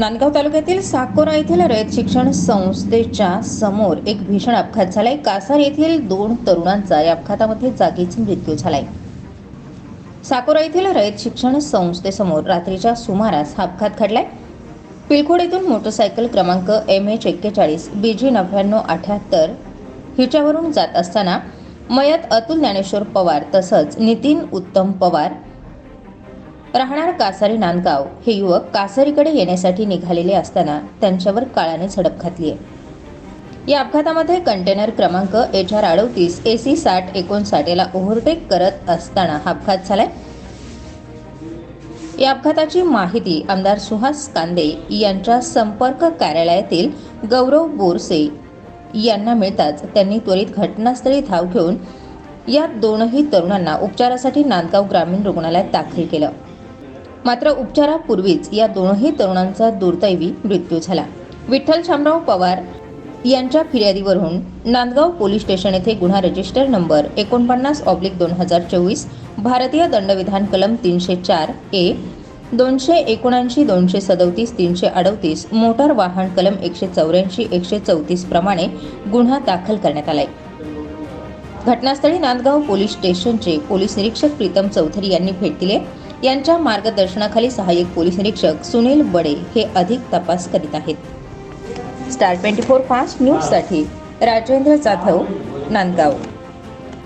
नांदगाव तालुक्यातील साकोरा येथील रयत शिक्षण संस्थेच्या समोर एक भीषण अपघात झालाय. कासार येथील दोन तरुणांचा या अपघातामध्ये जागीच मृत्यू झालाय. साकोरा येथील रयत शिक्षण संस्थेसमोर रात्रीच्या सुमारास हा अपघात घडलाय. पिलखोड येथून मोटरसायकल क्रमांक एम एच एक्केचाळीस बी जी नव्याण्णव अठ्याहत्तर हिच्यावरून जात असताना मयत अतुल ज्ञानेश्वर पवार तसंच नितीन उत्तम पवार राहणार कासारी नांदगाव हे युवक कासारीकडे येण्यासाठी निघालेले असताना त्यांच्यावर काळाने झडप घातली आहे या अपघातामध्ये कंटेनर क्रमांक एच आर अडोतीस ए सी साठ एकोणसाठ याला ओव्हरटेक करत असताना हा अपघात झालाय. या अपघाताची माहिती आमदार सुहास कांदे यांच्या संपर्क कार्यालयातील गौरव बोरसे यांना मिळताच त्यांनी त्वरित घटनास्थळी धाव घेऊन या दोनही तरुणांना उपचारासाठी नांदगाव ग्रामीण रुग्णालयात दाखल केलं. मात्र उपचारापूर्वीच या दोनही तरुणांचा दुर्दैवी मृत्यू झाला. विठ्ठल शामराव पवार यांच्या फिर्यादीवरून नांदगाव पोलीस स्टेशन येथे गुन्हा रजिस्टर नंबर एकोणपन्नास ऑब्लिक दोन हजार चोवीस भारतीय दंडविधान कलम तीनशे चार ए दोनशे एकोणऐंशी दोनशे सदोतीस तीनशे अडोतीस मोटार वाहन कलम एकशे चौऱ्याऐंशी एकशे चौतीस प्रमाणे गुन्हा दाखल करण्यात आलाय. घटनास्थळी नांदगाव पोलीस स्टेशनचे पोलीस निरीक्षक प्रीतम चौधरी यांनी भेट दिली. यांच्या मार्गदर्शनाखाली सहाय्यक पोलीस निरीक्षक सुनील बडे हे अधिक तपास करीत आहेत. स्टार ट्वेंटी फोर फास्ट न्यूजसाठी राजेंद्र जाधव नांदगाव.